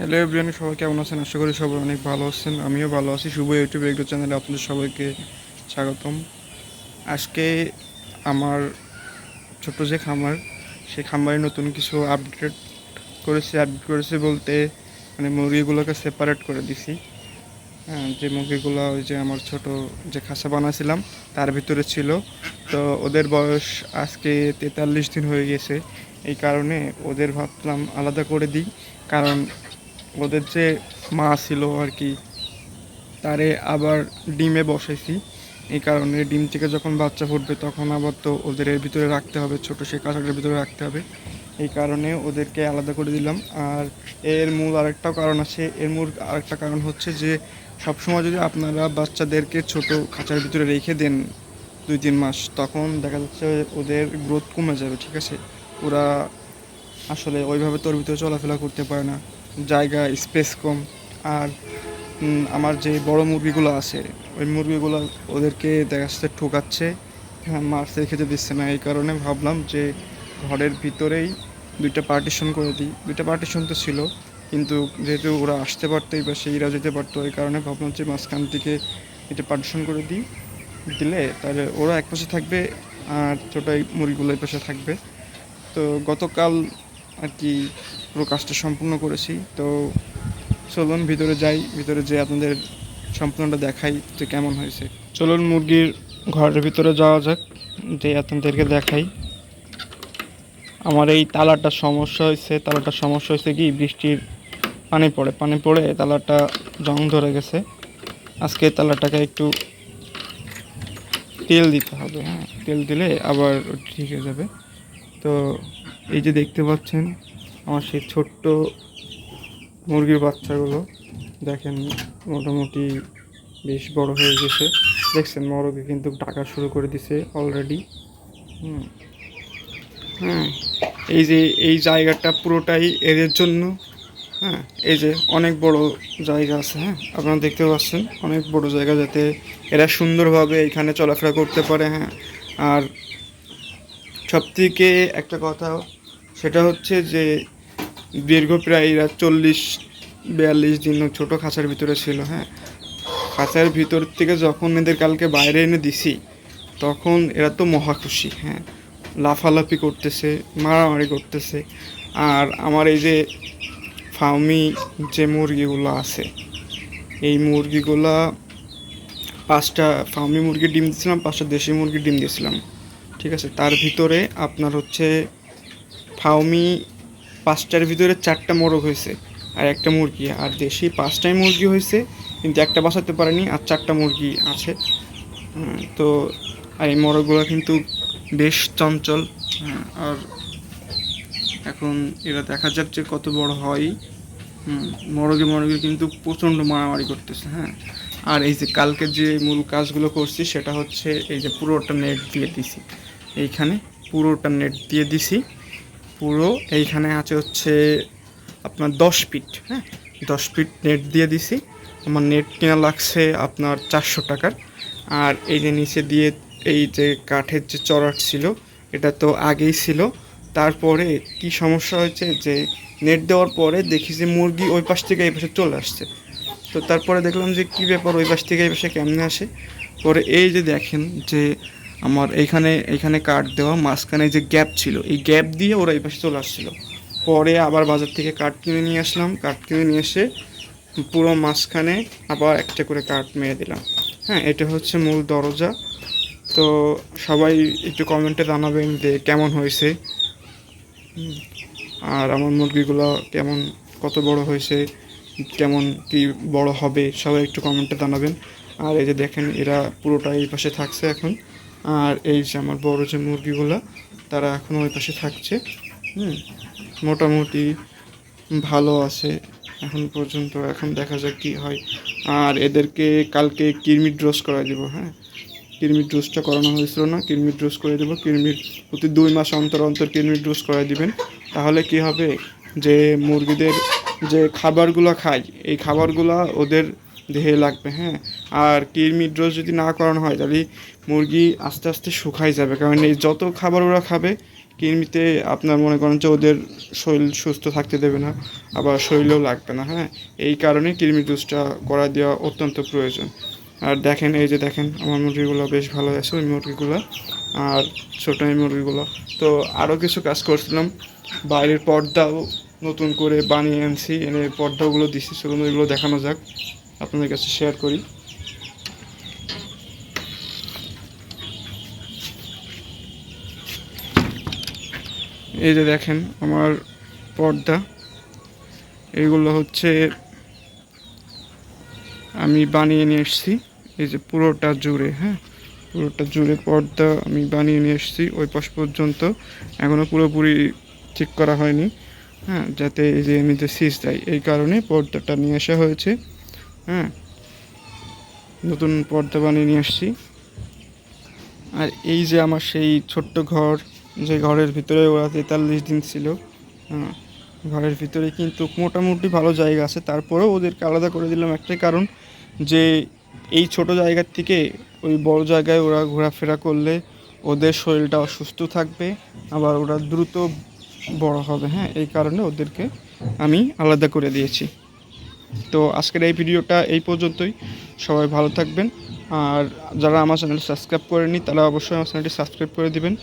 Hello everyone সবাই কেমন আছেন? আশা করি সবাই অনেক ভালো আছেন। আমিও ভালো আছি। শুভ ইউটিউব রেডিও চ্যানেলে আপনাদের সবাইকে স্বাগতম। আজকে আমার ছোট যে খামার, সেই খামারে নতুন কিছু আপডেট করেছি। আপডেট করেছি বলতে মানে মুরগিগুলোকে সেপারেট করে দিছি। হ্যাঁ যে মুরগিগুলো ওই যে আমার ছোট যে খাঁচা বানাছিলাম তার ভিতরে ছিল। তো ওদের বয়স আজকে তেতাল্লিশ দিন হয়ে গেছে। এই কারণে ওদের ভাবলাম আলাদা করে দিই। কারণ ওদের যে মা ছিল আর কি, তারে আবার ডিমে বসাইছি। এই কারণে ডিম থেকে যখন বাচ্চা ফুটবে তখন আবার তো ওদের এর ভিতরে রাখতে হবে, ছোট সেই কাঁচাটার ভিতরে রাখতে হবে। এই কারণে ওদেরকে আলাদা করে দিলাম। আর এর মূল আরেকটাও কারণ আছে, এর মূল আরেকটা কারণ হচ্ছে যে সবসময় যদি আপনারা বাচ্চাদেরকে ছোট খাঁচার ভিতরে রেখে দেন দুই তিন মাস, তখন দেখা যাচ্ছে ওদের গ্রোথ কমে যাবে, ঠিক আছে? ওরা আসলে ওইভাবে তোর ভিতরে চলাফেরা করতে পারে না। জায়গা স্পেস কম। আর আমার যে বড় মুরগিগুলো আছে, ওই মুরগিগুলো ওদেরকে দেখা যাচ্ছে ঠোকাচ্ছে হ্যাঁ মারতে খেতে দিচ্ছে না। এই কারণে ভাবলাম যে ঘরের ভিতরেই দুইটা পার্টিশন করে দিই। দুইটা পার্টিশন তো ছিল, কিন্তু যেহেতু ওরা আসতে পারতো পাশে এরা যেতে পারতো এই কারণে ভাবলাম যে মাঝখান থেকে এটা পার্টিশন করে দিই। দিলে তাহলে ওরা এক পাশে থাকবে, আর ছোটো মুরগিগুলো এই পাশে থাকবে। তো গতকাল আর কি পুরো কাজটা সম্পূর্ণ করেছি। তো চলুন ভিতরে যাই, ভিতরে যে আপনাদের সম্পূর্ণটা দেখাই যে কেমন হয়েছে। চলুন মুরগির ঘরের ভিতরে যাওয়া যাক যে আপনাদেরকে দেখাই। আমার এই তালাটা সমস্যা হয়েছে, তালাটা সমস্যা হয়েছে কি, বৃষ্টির পানি পড়ে পানি পড়ে তালাটা জং ধরে গেছে। আজকে তালাটাকে একটু তেল দিতে হবে হ্যাঁ তেল দিলে আবার ঠিক হয়ে যাবে। তো এই যে দেখতে পাচ্ছেন আমার সেই ছোট্ট মুরগির বাচ্চাগুলো দেখেন, মোটামুটি বেশ বড় হয়ে গেছে। দেখছেন, মরগে কিন্তু ডাকা শুরু করে দিছে অলরেডি হ্যাঁ এই যে, এই জায়গাটা পুরোটাই এদের জন্য। হ্যাঁ এই যে, অনেক বড় জায়গা আছে হ্যাঁ? আপনারা দেখতে পাচ্ছেন, অনেক বড় জায়গা যাতে এরা সুন্দরভাবে এখানে চলাফেরা করতে পারে হ্যাঁ? আর সবথেকে একটা কথা সেটা হচ্ছে যে দীর্ঘ প্রায় এরা চল্লিশ, বিয়াল্লিশ দিন ছোটো খাঁচার ভিতরে ছিল হ্যাঁ। খাঁচার ভিতর থেকে যখন এদের কালকে বাইরে এনে দিছি, তখন এরা তো মহা খুশি হ্যাঁ। লাফালাফি করতেছে, মারামারি করতেছে। আর আমার এই যে ফার্মি যে মুরগিগুলো আছে, এই মুরগিগুলা পাঁচটা ফার্মি মুরগির ডিম দিয়েছিলাম, পাঁচটা দেশি মুরগির ডিম দিয়েছিলাম। ঠিক আছে, তার ভিতরে আপনার হচ্ছে ফাউমি পাঁচটার ভিতরে চারটা মোরগ হয়েছে আর একটা মুরগি। আর দেশি পাঁচটাই মুরগি হয়েছে কিন্তু একটা বাঁচাতে পারেনি আর চারটা মুরগি আছে। তো আর এই মোরগগুলো কিন্তু বেশ চঞ্চল। হ্যাঁ, আর এখন এরা দেখা যাক যে কত বড় হয়। মরগে মরগে কিন্তু প্রচণ্ড মারামারি করতেছে হ্যাঁ। আর এই যে কালকে যে মূল কাজগুলো করছি সেটা হচ্ছে এই যে পুরোটা নেট দিয়ে দিছি। এইখানে পুরোটা নেট দিয়ে দিছি। পুরো, এইখানে আছে হচ্ছে আপনার দশ ফিট হ্যাঁ? দশ ফিট নেট দিয়ে দিছি। আমার নেট কেনা লাগছে আপনার চারশো টাকার। আর এই যে নিচে দিয়ে এই যে কাঠের যে চড়াট ছিল, এটা তো আগেই ছিল। তারপরে কি সমস্যা হয়েছে যে নেট দেওয়ার পরে দেখি যে মুরগি ওই পাশ থেকে এই পাশে চলে আসছে। তো তারপরে দেখলাম যে কী ব্যাপার, ওই পাশ থেকে এই পাশে কেমনে আসে? পরে এই যে দেখেন যে আমার এইখানে এইখানে কাঠ দেওয়া, মাঝখানে যে গ্যাপ ছিল, এই গ্যাপ দিয়ে ওরা এই পাশে চলে আসছিল। পরে আবার বাজার থেকে কাঠ কিনে নিয়ে আসলাম। কাঠ কিনে নিয়ে এসে পুরো মাঝখানে আবার একটা করে কাঠ মেরে দিলাম। হ্যাঁ এটা হচ্ছে মূল দরজা। তো সবাই একটু কমেন্টে জানাবেন যে কেমন হয়েছে। আর আমার মুরগিগুলো কেমন, কত বড় হয়েছে, কেমন কি বড় হবে, সবাই একটু কমেন্টে জানাবেন। আর এই যে দেখেন, এরা পুরোটা এই পাশে থাকছে এখন। আর এই যে আমার বড় যে মুরগিগুলো, তারা এখন ওই পাশে থাকছে। হুম, মোটামুটি ভালো আছে এখন পর্যন্ত। এখন দেখা যাক কী হয়। আর এদেরকে কালকে কিরমির ড্রোজ করা দেবো হ্যাঁ? কিরমির ডোজটা করানো হয়েছিল না কিরমির ডোজ করে দেবো। কিরমির প্রতি দুই মাস অন্তর অন্তর কিরমির ডোজ করাই দিবেন। তাহলে কি হবে যে মুরগিদের যে খাবারগুলো খায় এই খাবারগুলো ওদের দেহে লাগবে হ্যাঁ? আর কিরমির ডোজ যদি না করানো হয়, তাহলে মুরগি আস্তে আস্তে শুকাই যাবে। কারণ এই যত খাবার ওরা খাবে কৃমিতে আপনার মনে করেন যে ওদের শরীর সুস্থ থাকতে দেবে না, আবার শরীরেও লাগবে না হ্যাঁ? এই কারণে কৃমির ডোজটা করা দেওয়া অত্যন্ত প্রয়োজন। আর দেখেন, এই যে দেখেন, আমার মুরগিগুলো বেশ ভালো আছে, ওই মুরগিগুলো আর ছোটো এই মুরগিগুলো। তো আরও কিছু কাজ করছিলাম, বাইরের পর্দাও নতুন করে বানিয়ে আনছি, এনে পর্দাগুলো দিচ্ছি চলুন ওইগুলো দেখানো যাক, আপনাদের কাছে শেয়ার করি। এই যে দেখেন আমার পর্দা। এইগুলো হচ্ছে আমি বানিয়ে নিয়ে এসেছি। এই যে পুরোটা জুড়ে হ্যাঁ? পুরোটা জুড়ে পর্দা আমি বানিয়ে নিয়ে এসেছি ওই পাশ পর্যন্ত। এখনও পুরোপুরি ঠিক করা হয়নি হ্যাঁ? যাতে এই যে এমনিতে সিজ দেয়, এই কারণে পর্দাটা নিয়ে আসা হয়েছে হ্যাঁ? নতুন পর্দা বানিয়ে নিয়ে আসছি। আর এই যে আমার সেই ছোট্ট ঘর যে ঘরের ভিতরে ওরা তেতাল্লিশ দিন ছিল হ্যাঁ ঘরের ভিতরে কিন্তু মোটামুটি ভালো জায়গা আছে। তারপরেও ওদেরকে আলাদা করে দিলাম একটাই কারণ যে এই ছোট জায়গার থেকে ওই বড় জায়গায় ওরা ঘোরাফেরা করলে ওদের শরীরটা অসুস্থ থাকবে, আবার ওরা দ্রুত বড় হবে হ্যাঁ এই কারণে ওদেরকে আমি আলাদা করে দিয়েছি। তো আজকের এই ভিডিওটা এই পর্যন্তই। সবাই ভালো থাকবেন। আর যারা আমার চ্যানেল সাবস্ক্রাইব করেনি তারা অবশ্যই আমার চ্যানেলটি সাবস্ক্রাইব করে দিবেন।